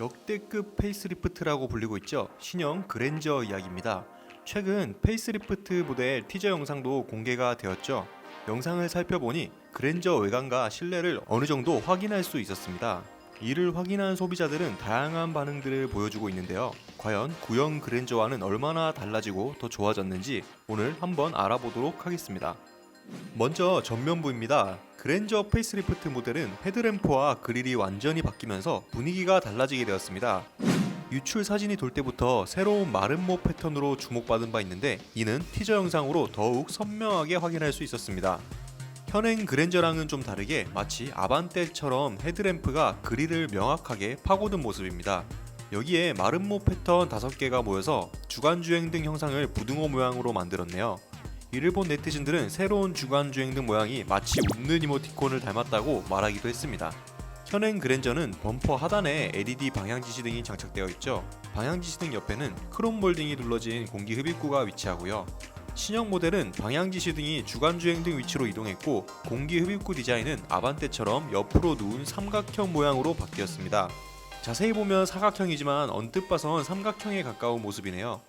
역대급 페이스리프트라고 불리고 있죠. 신형 그랜저 이야기입니다. 최근 페이스리프트 모델 티저 영상도 공개가 되었죠. 영상을 살펴보니 그랜저 외관과 실내를 어느 정도 확인할 수 있었습니다. 이를 확인한 소비자들은 다양한 반응들을 보여주고 있는데요. 과연 구형 그랜저와는 얼마나 달라지고 더 좋아졌는지 오늘 한번 알아보도록 하겠습니다. 먼저 전면부입니다. 그랜저 페이스리프트 모델은 헤드램프와 그릴이 완전히 바뀌면서 분위기가 달라지게 되었습니다. 유출 사진이 돌 때부터 새로운 마름모 패턴으로 주목받은 바 있는데 이는 티저 영상으로 더욱 선명하게 확인할 수 있었습니다. 현행 그랜저랑은 좀 다르게 마치 아반떼처럼 헤드램프가 그릴을 명확하게 파고든 모습입니다. 여기에 마름모 패턴 5개가 모여서 주간주행 등 형상을 부등호 모양으로 만들었네요. 이를 본 네티즌들은 새로운 주간 주행 등 모양이 마치 웃는 이모티콘을 닮았다고 말하기도 했습니다. 현행 그랜저는 범퍼 하단에 LED 방향 지시 등이 장착되어 있죠. 방향 지시 등 옆에는 크롬 몰딩이 둘러진 공기 흡입구가 위치하고요. 신형 모델은 방향 지시 등이 주간 주행 등 위치로 이동했고 공기 흡입구 디자인은 아반떼처럼 옆으로 누운 삼각형 모양으로 바뀌었습니다. 자세히 보면 사각형이지만 언뜻 봐선 삼각형에 가까운 모습이네요.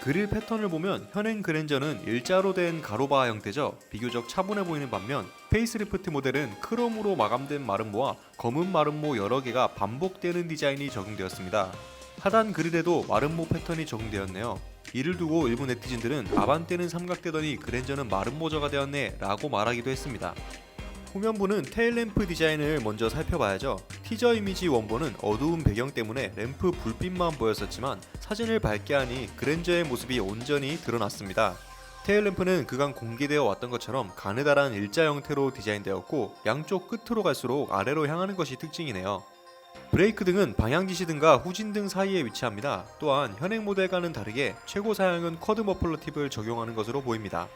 그릴 패턴을 보면 현행 그랜저는 일자로 된 가로바 형태죠. 비교적 차분해 보이는 반면 페이스리프트 모델은 크롬으로 마감된 마름모와 검은 마름모 여러 개가 반복되는 디자인이 적용되었습니다. 하단 그릴에도 마름모 패턴이 적용되었네요. 이를 두고 일부 네티즌들은 아반떼는 삼각대더니 그랜저는 마름모저가 되었네 라고 말하기도 했습니다. 후면부는 테일 램프 디자인을 먼저 살펴봐야죠. 티저 이미지 원본은 어두운 배경 때문에 램프 불빛만 보였었지만 사진을 밝게 하니 그랜저의 모습이 온전히 드러났습니다. 테일 램프는 그간 공개되어 왔던 것처럼 가느다란 일자 형태로 디자인되었고 양쪽 끝으로 갈수록 아래로 향하는 것이 특징이네요. 브레이크 등은 방향 지시 등과 후진 등 사이에 위치합니다. 또한 현행 모델과는 다르게 최고 사양은 쿼드 머플러 팁을 적용하는 것으로 보입니다.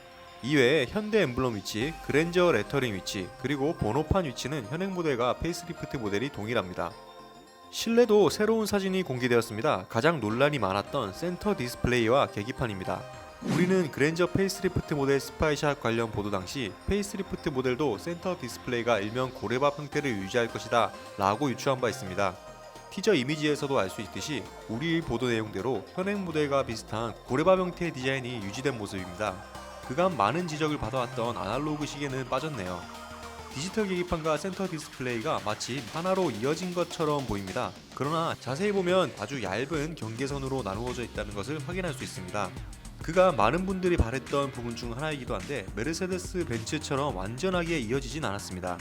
이외에 현대 엠블럼 위치, 그랜저 레터링 위치, 그리고 번호판 위치는 현행 모델과 페이스리프트 모델이 동일합니다. 실내도 새로운 사진이 공개되었습니다. 가장 논란이 많았던 센터 디스플레이와 계기판입니다. 우리는 그랜저 페이스리프트 모델 스파이샷 관련 보도 당시 페이스리프트 모델도 센터 디스플레이가 일명 고래밥 형태를 유지할 것이다 라고 유추한 바 있습니다. 티저 이미지에서도 알 수 있듯이 우리 보도 내용대로 현행 모델과 비슷한 고래밥 형태의 디자인이 유지된 모습입니다. 그간 많은 지적을 받아왔던 아날로그 시계는 빠졌네요. 디지털 계기판과 센터 디스플레이가 마치 하나로 이어진 것처럼 보입니다. 그러나 자세히 보면 아주 얇은 경계선으로 나누어져 있다는 것을 확인할 수 있습니다. 그가 많은 분들이 바랬던 부분 중 하나이기도 한데 메르세데스 벤츠처럼 완전하게 이어지진 않았습니다.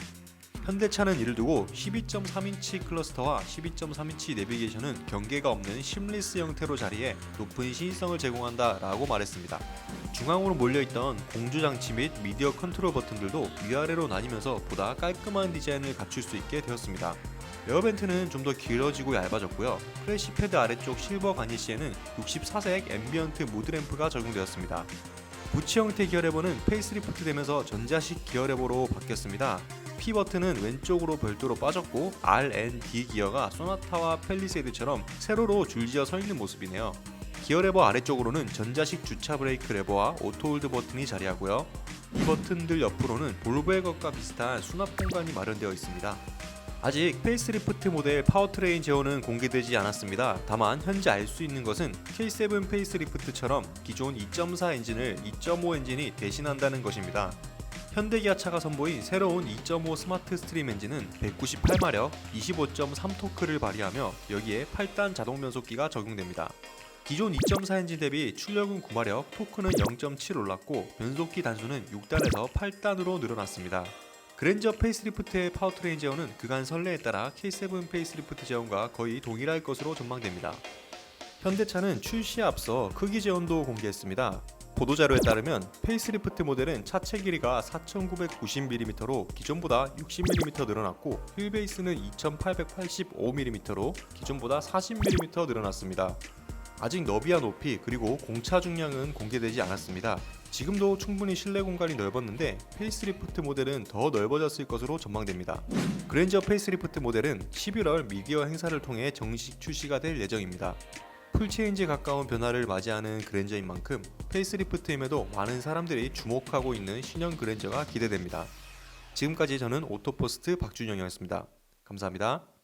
현대차는 이를 두고 12.3인치 클러스터와 12.3인치 내비게이션은 경계가 없는 심리스 형태로 자리해 높은 시인성을 제공한다 라고 말했습니다. 중앙으로 몰려있던 공조 장치 및 미디어 컨트롤 버튼들도 위아래로 나뉘면서 보다 깔끔한 디자인을 갖출 수 있게 되었습니다. 에어벤트는 좀 더 길어지고 얇아졌고요. 프레시 패드 아래쪽 실버 가니시에는 64색 앰비언트 무드 램프가 적용되었습니다. 부치 형태 기어레버는 페이스리프트 되면서 전자식 기어레버로 바뀌었습니다. P 버튼은 왼쪽으로 별도로 빠졌고 R, N, D 기어가 소나타와 펠리세이드처럼 세로로 줄지어 서 있는 모습이네요. 기어 레버 아래쪽으로는 전자식 주차 브레이크 레버와 오토 홀드 버튼이 자리하고요. 이 버튼들 옆으로는 볼보의 것과 비슷한 수납 공간이 마련되어 있습니다. 아직 페이스리프트 모델 파워트레인 제어는 공개되지 않았습니다. 다만 현재 알 수 있는 것은 K7 페이스리프트처럼 기존 2.4 엔진을 2.5 엔진이 대신한다는 것입니다. 현대기아차가 선보인 새로운 2.5 스마트 스트림 엔진은 198마력, 25.3토크를 발휘하며 여기에 8단 자동 변속기가 적용됩니다. 기존 2.4 엔진 대비 출력은 9마력, 토크는 0.7 올랐고 변속기 단수는 6단에서 8단으로 늘어났습니다. 그랜저 페이스리프트의 파워트레인 제어는 그간 선례에 따라 K7 페이스리프트 제어과 거의 동일할 것으로 전망됩니다. 현대차는 출시에 앞서 크기 제원도 공개했습니다. 보도자료에 따르면 페이스리프트 모델은 차체 길이가 4,990mm로 기존보다 60mm 늘어났고 휠베이스는 2,885mm로 기존보다 40mm 늘어났습니다. 아직 너비와 높이 그리고 공차 중량은 공개되지 않았습니다. 지금도 충분히 실내 공간이 넓었는데 페이스리프트 모델은 더 넓어졌을 것으로 전망됩니다. 그랜저 페이스리프트 모델은 11월 미디어 행사를 통해 정식 출시가 될 예정입니다. 풀체인지에 가까운 변화를 맞이하는 그랜저인 만큼 페이스리프트임에도 많은 사람들이 주목하고 있는 신형 그랜저가 기대됩니다. 지금까지 저는 오토포스트 박준영이었습니다. 감사합니다.